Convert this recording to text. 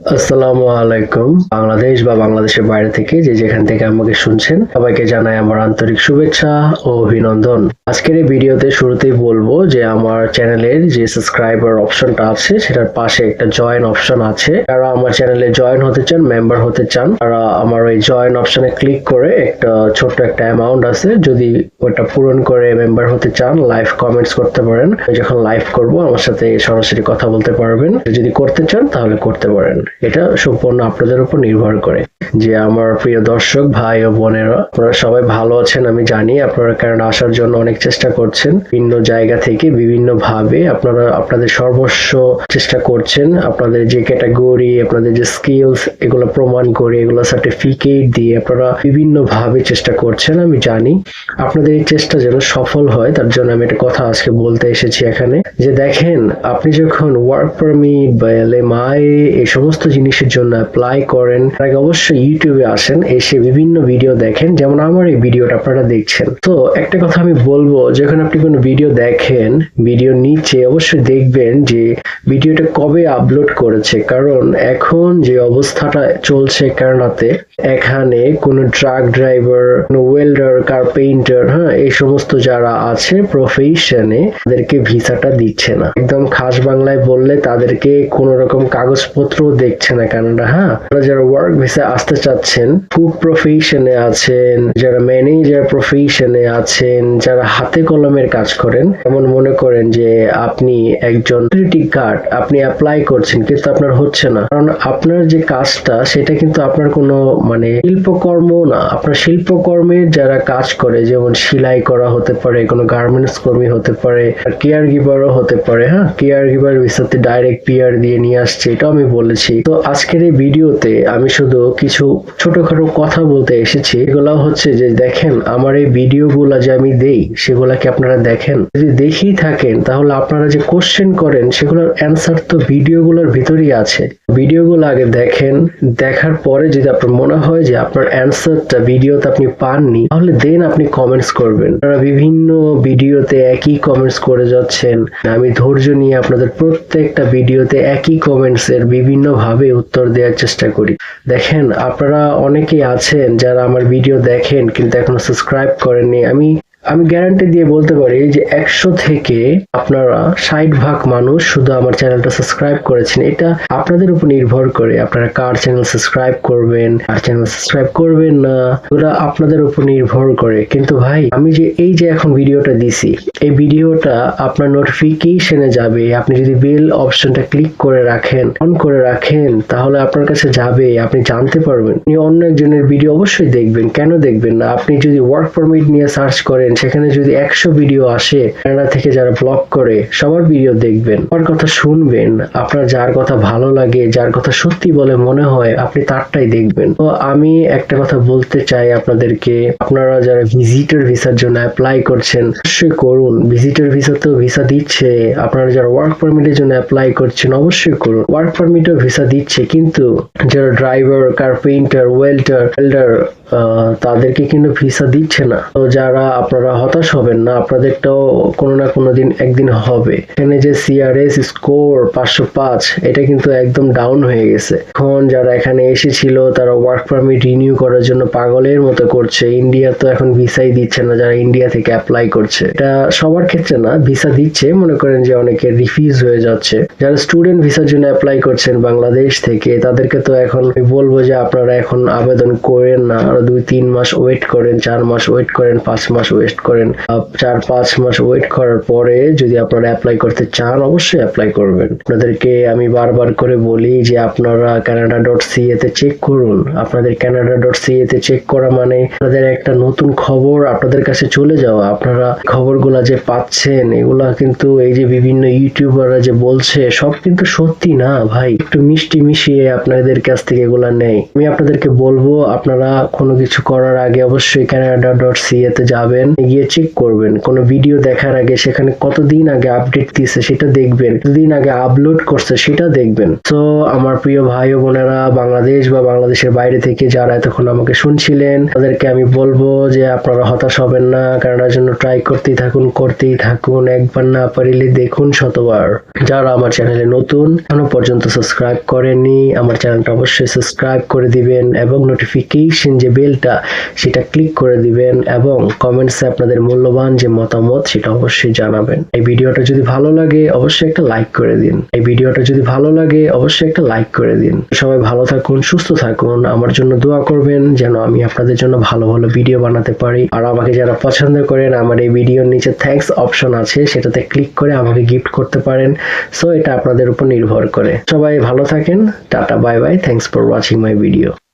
আসসালামু আলাইকুম। বাংলাদেশ বা বাংলাদেশের বাইরে থেকে যে যেখান থেকে আমাকে শুনছেন, সবাইকে জানাই আমার আন্তরিক শুভেচ্ছা ও অভিনন্দন। আজকের এই ভিডিওতে শুরুতেই বলব যে আমার চ্যানেলের যে সাবস্ক্রাইবার অপশনটা আছে, সেটার পাশে একটা জয়েন অপশন আছে। যারা আমার চ্যানেলে জয়েন হতে চান, মেম্বার হতে চান, তারা আমার ওই জয়েন অপশনে ক্লিক করে একটা ছোট্ট একটা অ্যামাউন্ট আছে। যদি ওটা পূরণ করে মেম্বার হতে চান, লাইভ কমেন্টস করতে পারেন। যখন লাইভ করব, আমার সাথে সরাসরি কথা বলতে পারবেন। যদি করতে চান, তাহলে করতে পারেন। এটা সম্পূর্ণ আপনাদের উপর নির্ভর করে যে আমার প্রিয় দর্শক, ভাই ও বোনেরা আপনারা সবাই ভালো আছেন, আমি জানি আপনারা কারণ আসার জন্য অনেক চেষ্টা করছেন। ভিন্ন জায়গা থেকে বিভিন্ন ভাবে আপনারা, আপনাদের সর্বস্ব চেষ্টা করছেন। আপনাদের যে ক্যাটাগরি আপনাদের যে স্কিলস এগুলো প্রমাণ করে, এগুলো সার্টিফিকেট দিয়ে আপনারা বিভিন্ন ভাবে চেষ্টা করছেন, আমি জানি। আপনাদের এই চেষ্টা যেন সফল হয়, তার জন্য আমি একটা কথা আজকে বলতে এসেছি এখানে। যে দেখেন, আপনি যখন ওয়ার্ক পারমিট বা এলএমআই এই সমস্ত জিনিসের জন্য অ্যাপ্লাই করেন। আগে অবশ্যই ইউটিউবে আসেন, এসে বিভিন্ন ভিডিও দেখেন। যেমন আমার এই ভিডিওটা আপনারা দেখছেন। তো একটা কথা আমি বলব, যখন আপনি কোনো ভিডিও দেখেন ভিডিও নিচে অবশ্যই দেখবেন যে ভিডিওটা কবে আপলোড করেছে। কারণ এখন যে অবস্থাটা চলছে কারণাতে এখানে কোনো ট্রাক ড্রাইভার কোনো ওয়েল্ডার কার্পেন্টার হ্যাঁ এই সমস্ত যারা আছে প্রফেশনে তাদেরকে ভিসাটা দিচ্ছে না। একদম খাস বাংলায় বললে তাদেরকে কোনো রকম কাগজপত্র দেখছে না কানাডা হ্যাঁ? যারা ওয়ার্ক ভিসা আসতে চাচ্ছেন কুক প্রফেশনে আছেন, যারা ম্যানেজার প্রফেশনে আছেন, যারা হাতে কলমের কাজ করেন, এমন মনে করেন যে আপনি একজন গার্ড আপনি অ্যাপ্লাই করছেন, কিন্তু আপনার হচ্ছে না। কারণ আপনার যে কাজটা, সেটা কিন্তু আপনার কোনো মানে শিল্পকর্ম না। আপনার শিল্পকর্মের যারা কাজ করে, যেমন সেলাই করা হতে পারে, কোনো গার্মেন্টস কর্মী হতে পারে কেয়ার গিভারও হতে পারে হ্যাঁ? কেয়ার গিভার ভিসাতে ডাইরেক্ট পিআর দিয়ে নিয়ে আসছে, এটাও আমি বলেছি। তো আজকের এই ভিডিওতে আমি শুধু কিছু ছোটখাটো কথা বলতে এসেছি। এগুলো হচ্ছে যে দেখেন, আমার এই ভিডিওগুলো যে আমি দেই, সেগুলা কি আপনারা দেখেন? যদি দেখেই থাকেন, তাহলে আপনারা যে কোশ্চেন করেন, সেগুলোর অ্যান্সার তো ভিডিওগুলোর ভিতরেই আছে। ভিডিওগুলো আগে দেখেন, দেখার পরে যদি আপনার মনে হয় যে আপনার অ্যান্সারটা ভিডিওতে আপনি পাননি, তাহলে দেন আপনি কমেন্টস করবেন। আপনারা বিভিন্ন ভিডিওতে একই কমেন্টস করে যাচ্ছেন। আমি ধৈর্য নিয়ে আপনাদের প্রত্যেকটা ভিডিওতে একই কমেন্টস এর বিভিন্ন ভাবে উত্তর দেওয়ার চেষ্টা করি। দেখেন, আপনারা অনেকেই আছেন যারা আমার ভিডিও দেখেন কিন্তু এখনও সাবস্ক্রাইব করেননি। আমি আমি গ্যারান্টি দিয়ে বলতে পারি যে একশো থেকে আপনারা ষাট ভাগ মানুষ শুধু আমার চ্যানেলটা সাবস্ক্রাইব করেছেন। এটা আপনাদের উপর নির্ভর করে আপনারা কার চ্যানেল সাবস্ক্রাইব করবেন আর চ্যানেল সাবস্ক্রাইব করবেন না ওরা আপনাদের উপর নির্ভর করে। কিন্তু ভাই, আমি যে এই যে এখন ভিডিওটা দিছি, এই ভিডিওটা আপনার নোটিফিকেশনে যাবে। আপনি যদি বেল অপশনটা ক্লিক করে রাখেন অন করে রাখেন, তাহলে আপনার কাছে যাবে, আপনি জানতে পারবেন। অন্য একজনের ভিডিও অবশ্যই দেখবেন। কেন দেখবেন না? আপনি যদি ওয়ার্ক পারমিট নিয়ে সার্চ করেন সেখানে যদি একশো ভিডিও আসে কানাডা থেকে যারা ব্লগ করে, সবার ভিডিও দেখবেন আমার কথা শুনবেন, আপনার যার কথা ভালো লাগে, যার কথা সত্যি বলে মনে হয়, আপনি তারটাই দেখবেন। তো আমি একটা কথা বলতে চাই আপনাদেরকে, আপনারা যারা ভিজিটর ভিসার জন্য অ্যাপ্লাই করছেন, অবশ্যই করুন। ভিজিটর ভিসা তো ভিসা দিচ্ছে, আপনারা যারা ওয়ার্ক পারমিটের জন্য অ্যাপ্লাই করছেন, অবশ্যই করুন। ওয়ার্ক পারমিটও ভিসা দিচ্ছে, কিন্তু যারা ড্রাইভার কার্পেন্টার ওয়েল্ডার ওয়েল্ডার তাদেরকে কিন্তু ভিসা দিচ্ছে না। তো যারা, আপনারা হতাশ হবেন না, আপনাদেরটাও কোনো না কোনো দিন একদিন হবে। এখানে যে সিআরএস স্কোর পাঁচশো পাঁচ, এটা কিন্তু একদম ডাউন হয়ে গেছে। এখন যারা এখানে এসেছিল, তারা ওয়ার্ক পারমিট রিনিউ করার জন্য পাগলের মতো করছে। ইন্ডিয়া তো এখন ভিসাই দিচ্ছে না, যারা ইন্ডিয়া থেকে অ্যাপ্লাই করছে। এটা সবার ক্ষেত্রে না ভিসা দিচ্ছে। মনে করেন যে অনেকে রিফিউজ হয়ে যাচ্ছে। যারা স্টুডেন্ট ভিসার জন্য অ্যাপ্লাই করছেন বাংলাদেশ থেকে, তাদেরকে তো এখন বলব যে আপনারা এখন আবেদন করেন না। আরও দুই তিন মাস ওয়েট করেন, চার মাস ওয়েট করেন, পাঁচ মাস ওয়েট করেন চার, পাঁচ মাস ওয়েট করার পরে যদি আপনারা অ্যাপ্লাই করতে চান, অবশ্যই অ্যাপ্লাই করবেন। আপনাদেরকে আমি বারবার করে বলি যে আপনারা কানাডা ডট সিএ তে চেক করুন। আপনাদের কানাডা ডট সিএ তে চেক করা মানে আপনাদের একটা নতুন খবর আপনাদের কাছে চলে যাওয়া। আপনারা খবরগুলা যে পাচ্ছেন, এগুলা কিন্তু এই যে বিভিন্ন ইউটিউবাররা যে বলছে, সব কিন্তু সত্যি না ভাই। একটু মিষ্টি মিশিয়ে আপনাদের কাছ থেকে এগুলা নেই আমি আপনাদেরকে বলব, আপনারা কোনো কিছু করার আগে অবশ্যই কানাডা ডট সিএ তে যাবেন। গিয়ে চেক করবেন। কোনো ভিডিও দেখার আগে সেখানে কতদিন আগে আপডেট দিয়েছে সেটা দেখবেন। কতদিন আগে আপলোড করছে সেটা দেখবেন। তো আমার প্রিয় ভাই বোনেরা, বাংলাদেশ বা বাংলাদেশের বাইরে থেকে যারা এতক্ষণ আমাকে শুনছিলেন, তাদেরকে আমি বলব যে আপনারা হতাশ হবেন না। কানাডার জন্য ট্রাই করতেই থাকুন করতেই থাকুন। একবার না পারিলে দেখুন শতবার। যারা আমার চ্যানেলে নতুন, এখনও পর্যন্ত সাবস্ক্রাইব করেননি, আমার চ্যানেলটা অবশ্যই সাবস্ক্রাইব করে দিবেন এবং নোটিফিকেশন যে বেলটা সেটা ক্লিক করে দিবেন এবং কমেন্টসে আপনাদের মূল্যবান যে মতামত, সেটা অবশ্যই জানাবেন। এই ভিডিওটা যদি ভালো লাগে, অবশ্যই একটা লাইক করে দিন। এই ভিডিওটা যদি ভালো লাগে, অবশ্যই একটা লাইক করে দিন। সবাই ভালো থাকুন, সুস্থ থাকুন। আমার জন্য দোয়া করবেন, যেন আমি আপনাদের জন্য ভালো ভালো ভিডিও বানাতে পারি। আর আমাকে যারা পছন্দ করেন, আমার এই ভিডিওর নিচে থ্যাঙ্কস অপশন আছে। সেটাতে ক্লিক করে আমাকে গিফট করতে পারেন। সো এটা আপনাদের উপর নির্ভর করে। সবাই ভালো থাকেন। Tata bye bye thanks for watching my video